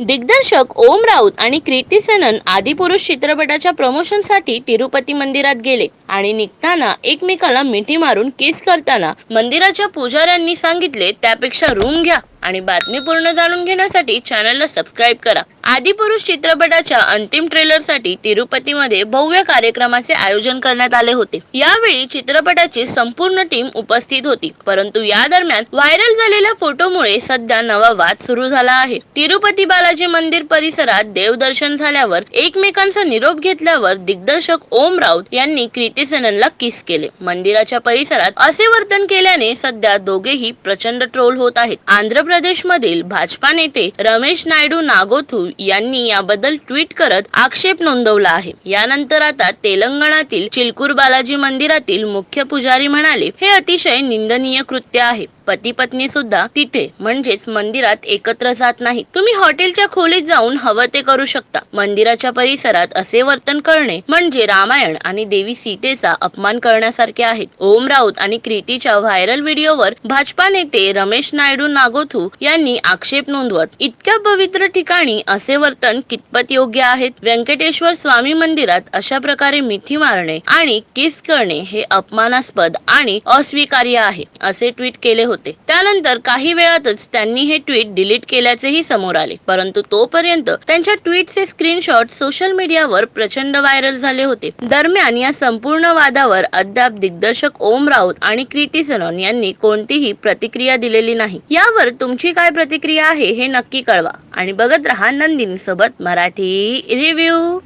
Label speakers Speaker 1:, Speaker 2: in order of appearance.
Speaker 1: दिग्दर्शक ओम राऊत आणि क्रिती सनन आदिपुरुष चित्रपटाच्या प्रमोशनसाठी तिरुपती मंदिरात गेले आणि निघताना एकमेकाला मिठी मारून किस करताना मंदिराच्या पुजाऱ्यांनी सांगितले त्यापेक्षा रूम घ्या आणि बातमी पूर्ण जाणून घेण्यासाठी चॅनलला सबस्क्राईब करा. आदिपुरुष चित्रपटाच्या अंतिम ट्रेलरसाठी तिरुपतीमध्ये भव्य कार्यक्रमाचे आयोजन करण्यात आले होते. यावेळी चित्रपटाची संपूर्ण टीम उपस्थित होती. परंतु या दरम्यान व्हायरल झालेल्या फोटोमुळे सध्या नवा वाद सुरू झाला आहे. तिरुपती बालाजी मंदिर परिसरात देवदर्शन झाल्यावर एकमेकांचा निरोप घेतल्यावर दिग्दर्शक ओम राऊत यांनी कृती सेननला किस केले. मंदिराच्या परिसरात असे वर्तन केल्याने सध्या दोघेही प्रचंड ट्रोल होत आहेत. आंध्र प्रदेशमधील भाजपा नेते रमेश नायडू नागोथू यांनी याबद्दल ट्विट करत आक्षेप नोंदवला आहे. यानंतर आता तेलंगणातील चिलकूर बालाजी मंदिरातील मुख्य पुजारी म्हणाले हे अतिशय निंदनीय कृत्य आहे. पती पत्नी सुद्धा तिथे म्हणजेच मंदिरात एकत्र जात नाही तुम्ही हॉटेलच्या खोलीत जाऊन हवं ते करू शकता. मंदिराच्या परिसरात असे वर्तन करणे म्हणजे रामायण आणि देवी सीतेचा अपमान करण्यासारखे आहे ओम राऊत आणि क्रितीच्या व्हायरल व्हिडिओवर भाजपा नेते रमेश नायडू नागोथू यांनी आक्षेप नोंदवत इतक्या पवित्र ठिकाणी असे वर्तन कितपत योग्य आहेत? व्यंकटेश्वर स्वामी मंदिरात अशा प्रकारे मिठी मारणे आणि किस करणे हे अपमानास्पद आणि अस्वीकार्य आहे असे ट्विट केले होते. त्यानंतर काही वेळातच त्यांनी हे ट्विट डिलीट केल्याचेही समोर आले. परंतु तोपर्यंत त्यांच्या ट्विटचे स्क्रीनशॉट सोशल मीडियावर प्रचंड व्हायरल झाले होते. दरम्यान या संपूर्ण वादावर अद्याप दिग्दर्शक ओम राऊत आणि क्रिती सनॉन यांनी कोणतीही प्रतिक्रिया दिलेली नाही. यावर तुमची काय प्रतिक्रिया आहे हे नक्की कळवा. आणि बघत रहा नंदिनी सोबत मराठी रिव्ह्यू